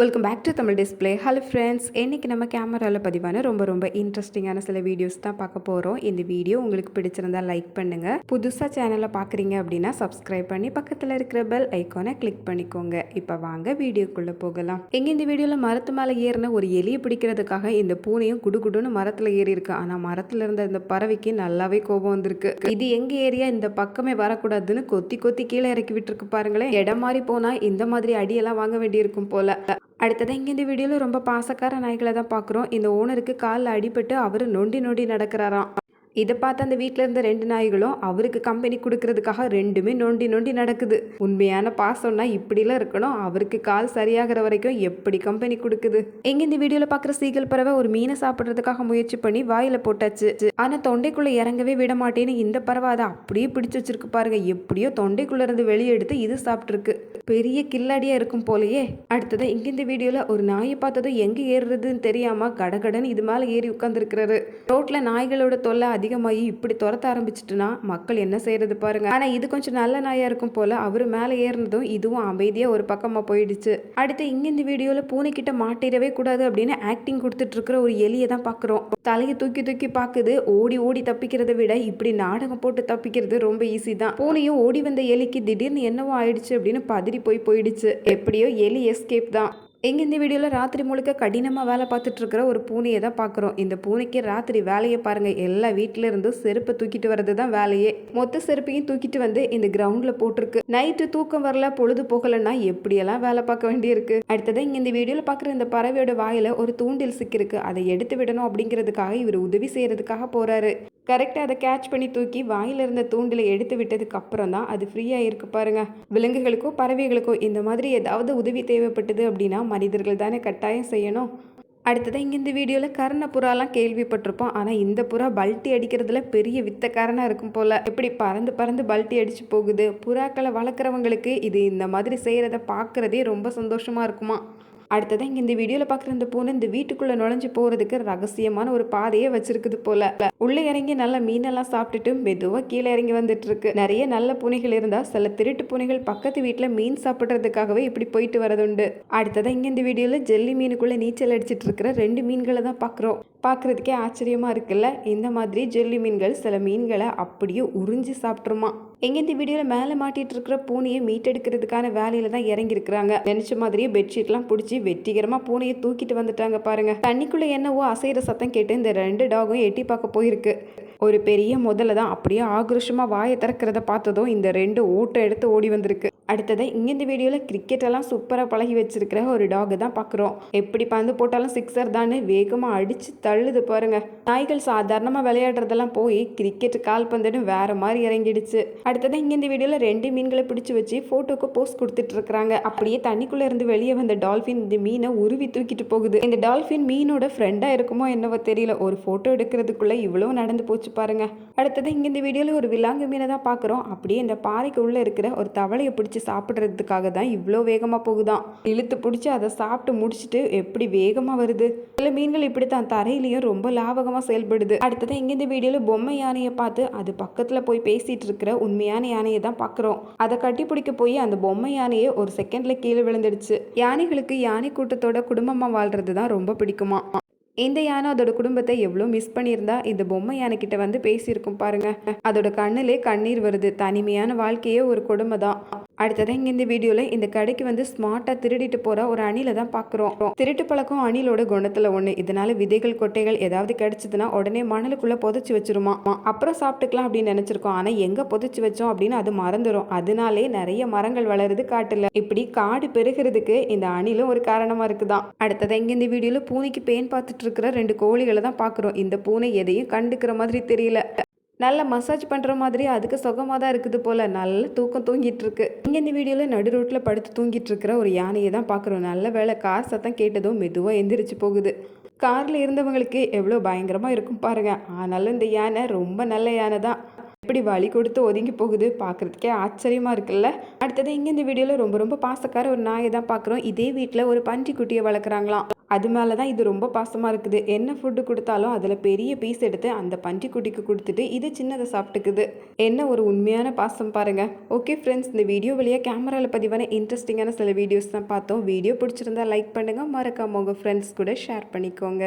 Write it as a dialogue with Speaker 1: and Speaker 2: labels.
Speaker 1: Welcome back to Tamil display hello friends இன்றைக்கி நம்ம கேமராவில் பதிவான ரொம்ப ரொம்ப இன்ட்ரெஸ்டிங்கான சில வீடியோஸ் தான் பார்க்க போகிறோம் இந்த வீடியோ உங்களுக்கு பிடிச்சிருந்தா லைக் பண்ணுங்கள் புதுசாக சேனலை பார்க்குறீங்க அப்படின்னா சப்ஸ்கிரைப் பண்ணி பக்கத்தில் இருக்கிற பெல் ஐக்கானை கிளிக் பண்ணிக்கோங்க. இப்போ வாங்க வீடியோக்குள்ளே போகலாம். எங்கே இந்த வீடியோவில் மரத்து மேலே ஏறின ஒரு எலியை பிடிக்கிறதுக்காக இந்த பூனையும் குடுகுடுன்னு மரத்தில் ஏறி இருக்கு. ஆனால் மரத்தில் இருந்த இந்த பறவைக்கு நல்லாவே கோபம் வந்திருக்கு. இது எங்கள் ஏரியா? இந்த பக்கமே வரக்கூடாதுன்னு கொத்தி கொத்தி கீழே இறக்கி விட்டுருக்கு பாருங்களேன். இடம் மாறி போனால் இந்த மாதிரி அடியெல்லாம் வாங்க வேண்டியிருக்கும் போல. அடுத்ததாக இங்கே இந்த வீடியோவில் ரொம்ப பாசக்கார நாய்களை தான் பார்க்குறோம் இந்த ஓனருக்கு காலில் அடிபட்டு அவர் நொண்டி நொண்டி நடக்கிறாராம். இதை பார்த்து அந்த வீட்டில் இருந்த ரெண்டு நாய்களும் அவருக்கு கம்பெனி கொடுக்கறதுக்காக ரெண்டுமே நொண்டி நொண்டி நடக்குது. உண்மையான பாசம்னா இப்படிலாம் இருக்கணும். அவருக்கு கால் சரியாகிற வரைக்கும் எப்படி கம்பெனி கொடுக்குது? எங்க இந்த வீடியோவில் பார்க்குற சீகல் பறவை ஒரு மீனை சாப்பிட்றதுக்காக முயற்சி பண்ணி வாயில் போட்டாச்சு. ஆனால் தொண்டைக்குள்ளே இறங்கவே விட மாட்டேன்னு இந்த பறவை அதை அப்படியே பிடிச்சு வச்சிருக்கு பாருங்க. எப்படியோ தொண்டைக்குள்ளே இருந்து வெளியே எடுத்து இது சாப்பிட்ருக்கு பெரிய கில்லாடியாக இருக்கும் போலயே. அடுத்ததான் இங்க இந்த ஒரு நாயை பார்த்ததும் எங்கே ஏறுறதுன்னு தெரியாமல் கடகடன்னு இது மேலே ஏறி உட்காந்துருக்கிறாரு ரோட்டில் நாய்களோட தொல்லை அதிகமாகி இப்படி துரத்த ஆரம்பிச்சிட்டுனா மக்கள் என்ன செய்யறது பாருங்க. ஆனால் இது கொஞ்சம் நல்ல நாயாக இருக்கும் போல அவர் மேலே ஏறினதும் இதுவும் அமைதியாக ஒரு பக்கமாக போயிடுச்சு. அடுத்து இங்கே இந்த வீடியோவில் பூனை கிட்ட மாட்டிடவே கூடாது அப்படின்னு ஆக்டிங் கொடுத்துட்டு இருக்கிற ஒரு எலியை தான் பார்க்குறோம் தலையை தூக்கி தூக்கி பார்க்குது ஓடி ஓடி தப்பிக்கிறத விட இப்படி நாடகம் போட்டு தப்பிக்கிறது ரொம்ப ஈஸி தான். பூனையும் ஓடி வந்த எலிக்கு திடீர்னு என்னவோ ஆயிடுச்சு அப்படின்னு மாதிரி போய் போயிடுச்சு. எப்படியோ எலி எஸ்கேப் தான். எங்கள் இந்த வீடியோவில் ராத்திரி முழுக்க கடினமாக வேலை பார்த்துட்டு இருக்கிற ஒரு பூனையை தான் பார்க்குறோம். இந்த பூனைக்கு ராத்திரி வேலையை பாருங்கள் எல்லா வீட்டிலேருந்தும் செருப்பை தூக்கிட்டு வர்றது தான் வேலையே. மொத்த செருப்பையும் தூக்கிட்டு வந்து இந்த கிரவுண்டில் போட்டிருக்கு. நைட்டு தூக்கம் வரல பொழுது போகலைன்னா எப்படியெல்லாம் வேலை பார்க்க வேண்டியிருக்கு? அடுத்ததான் இங்கே இந்த வீடியோவில் பார்க்குற இந்த பறவையோட வாயில் ஒரு தூண்டில் சிக்கிருக்கு அதை எடுத்து விடணும் அப்படிங்கிறதுக்காக இவர் உதவி செய்கிறதுக்காக போகிறாரு கரெக்டாக அதை கேட்ச் பண்ணி தூக்கி வாயில இருந்த தூண்டில் எடுத்து விட்டதுக்கு அப்புறம் தான் அது ஃப்ரீயாக இருக்கு பாருங்க. விலங்குகளுக்கோ பறவைகளுக்கோ இந்த மாதிரி ஏதாவது உதவி தேவைப்பட்டது அப்படின்னா மனிதர்கள் தானே கட்டாயம் செய்யணும். அடுத்ததாக இங்கே இந்த வீடியோவில் கர்ண புறாலாம் கேள்விப்பட்டிருப்போம். ஆனால் இந்த புறா பல்ட்டி அடிக்கிறதுல பெரிய வித்தக்காரனாக இருக்கும் போல். எப்படி பறந்து பறந்து பல்ட்டி அடித்து போகுது? புறாக்களை வளர்க்குறவங்களுக்கு இது இந்த மாதிரி செய்கிறத பார்க்குறதே ரொம்ப சந்தோஷமாக இருக்குமா? அடுத்ததான் இங்கே இந்த வீடியோவில் பார்க்குற இந்த பூனை இந்த வீட்டுக்குள்ளே நுழைஞ்சு போகிறதுக்கு ரகசியமான ஒரு பாதையே வச்சிருக்குது போல. உள்ளே இறங்கி நல்ல மீனெல்லாம் சாப்பிட்டுட்டு மெதுவாக கீழே இறங்கி வந்துட்டு இருக்கு நிறைய நல்ல பூனைகள் இருந்தால் சில திருட்டு பூனைகள் பக்கத்து வீட்டில் மீன் சாப்பிட்றதுக்காகவே இப்படி போயிட்டு வரதுண்டு. அடுத்ததான் இங்கே இந்த வீடியோவில் ஜெல்லி மீனுக்குள்ளே நீச்சல் அடிச்சிட்டு இருக்கிற ரெண்டு மீன்களை தான் பார்க்குறோம் பார்க்குறதுக்கே ஆச்சரியமாக இருக்குல்ல? இந்த மாதிரி ஜெல்லி மீன்கள் சில மீன்களை அப்படியே உறிஞ்சி சாப்பிட்ருமா? எங்கே இந்த வீடியோவில் மேலே மாட்டிகிட்டு இருக்கிற பூனையை மீட்டெடுக்கிறதுக்கான வேலையில் தான் இறங்கியிருக்கிறாங்க. நினச்ச மாதிரியே பெட்ஷீட்லாம் பிடிச்சி வெற்றிகரமாக பூனையை தூக்கிட்டு வந்துட்டாங்க பாருங்க. தண்ணிக்குள்ளே என்னவோ அசைகிற சத்தம் கேட்டு இந்த ரெண்டு டாகும் எட்டி பார்க்க போயிருக்கு. ஒரு பெரிய முதல்ல தான் அப்படியே ஆக்ரோஷமாக வாயை திறக்கிறத பார்த்ததும் இந்த ரெண்டு ஓட்டை எடுத்து ஓடி வந்திருக்கு. அடுத்ததாக இங்கே இந்த வீடியோவில் கிரிக்கெட்டெல்லாம் சூப்பராக பழகி வச்சிருக்கிற ஒரு டாக் தான் பார்க்குறோம் எப்படி பந்து போட்டாலும் சிக்ஸர் தானே வேகமாக அடித்து தள்ளுது பாருங்க. நாய்கள் சாதாரணமாக விளையாடுறதெல்லாம் போய் கிரிக்கெட் கால் பந்துன்னு வேற மாதிரி இறங்கிடுச்சு. அடுத்தது இங்கே இந்த வீடியோவில் ரெண்டு மீன்களை பிடிச்சி வச்சு ஃபோட்டோக்கு போஸ்ட் கொடுத்துட்டு இருக்கிறாங்க. அப்படியே தண்ணிக்குள்ளே இருந்து வெளியே வந்த டால்ஃபின் இந்த மீனை உருவி தூக்கிட்டு போகுது. இந்த டால்ஃபின் மீனோட ஃப்ரெண்டாக இருக்குமோ என்னவோ தெரியல. ஒரு ஃபோட்டோ எடுக்கிறதுக்குள்ளே இவ்வளோ நடந்து போச்சு பாருங்க. அடுத்தது இங்கே இந்த வீடியோவில் ஒரு விலாங்கு மீனை தான் பார்க்குறோம் அப்படியே இந்த பாறைக்கு உள்ளே இருக்கிற ஒரு தவளையை பிடிச்சி சாப்பிட்றதுக்காக தான் இவ்வளோ வேகமாக போகுதான் இழுத்து பிடிச்சி அதை சாப்பிட்டு முடிச்சுட்டு எப்படி வேகமாக வருது? சில மீன்கள் இப்படி தான் தரையிலையும் ரொம்ப லாபகமாக செயல்படுது. அடுத்தது இங்கே இந்த வீடியோவில் பொம்மை யானையை பார்த்து அது பக்கத்தில் போய் பேசிகிட்டு இருக்கிற உண்மையான யானையை தான் பார்க்குறோம். அதை கட்டி பிடிக்க போய் அந்த பொம்மை யானையை ஒரு செகண்டில் கீழே விழுந்துடுச்சு. யானைகளுக்கு யானை கூட்டத்தோட குடும்பமாக வாழ்றது தான் ரொம்ப பிடிக்குமா? இந்த யானை அதோட குடும்பத்தை எவ்வளோ மிஸ் பண்ணியிருந்தா? இந்த பொம்மை யானைக்கிட்ட வந்து பேசியிருக்கும் பாருங்க. அதோட கண்ணிலே கண்ணீர் வருது. தனிமையான வாழ்க்கையே ஒரு கொடுமை தான் அடுத்ததான் இங்கே இந்த வீடியோவில் இந்த கடைக்கு வந்து ஸ்மார்ட்டாக திருடிட்டு போகிற ஒரு அணிலை தான் பார்க்குறோம் திருட்டு பழக்கம் அணிலோட குணத்தில் ஒன்று இதனால விதைகள் கொட்டைகள் ஏதாவது கிடைச்சதுன்னா உடனே மணலுக்குள்ளே புதைச்சி வச்சிருமா? அப்புறம் சாப்பிட்டுக்கலாம் அப்படின்னு நினச்சிருக்கோம். ஆனால் எங்கே புதைச்சி வச்சோம் அப்படின்னு அது மறந்துடும் அதனாலே நிறைய மரங்கள் வளருது காட்டில். இப்படி காடு பெருகிறதுக்கு இந்த அணிலும் ஒரு காரணமாக இருக்குதான். அடுத்ததான் இங்கே இந்த வீடியோவில் பூனைக்கு பேன் பார்த்துட்டு இருக்கிற ரெண்டு கோழிகளை தான் பார்க்குறோம் இந்த பூனை எதையும் கண்டுக்கிற மாதிரி தெரியல. நல்ல மசாஜ் பண்ணுற மாதிரி அதுக்கு சுகமாக தான் இருக்குது போல். நல்ல தூக்கம் தூங்கிட்டு இருக்கு இங்கே இந்த வீடியோவில் நடு ரோட்டில் படுத்து தூங்கிட்டு இருக்கிற ஒரு யானையை தான் பார்க்குறோம். நல்ல வேலை கார் சத்தம் கேட்டதும் மெதுவாக எந்திரிச்சு போகுது. காரில் இருந்தவங்களுக்கு எவ்வளோ பயங்கரமாக இருக்கும் பாருங்கள் ஆனாலும் இந்த யானை ரொம்ப நல்ல யானை தான். எப்படி வழி கொடுத்து ஒதுங்கி போகுது பார்க்குறதுக்கே ஆச்சரியமாக இருக்குல்ல. அடுத்தது இங்கே இந்த வீடியோவில் ரொம்ப ரொம்ப பாசக்கார ஒரு நாயை தான் பார்க்குறோம். இதே வீட்டில் ஒரு பன்றிக்குட்டியை வளர்க்குறாங்களாம். அது மேலே தான் இது ரொம்ப பாசமாக இருக்குது. என்ன ஃபுட்டு கொடுத்தாலும் அதில் பெரிய பீஸ் எடுத்து அந்த பன்றிக்குட்டிக்கு கொடுத்துட்டு இது சின்னதை சாப்பிட்டுக்குது. என்ன ஒரு உண்மையான பாசம் பாருங்க. ஓகே ஃப்ரெண்ட்ஸ் இந்த வீடியோ வழியாக கேமராவில் பதிவான இன்ட்ரெஸ்டிங்கான சில வீடியோஸ் தான் பார்த்தோம். வீடியோ பிடிச்சிருந்தா லைக் பண்ணுங்கள் மறக்காம உங்கள் ஃப்ரெண்ட்ஸ் கூட ஷேர் பண்ணிக்கோங்க.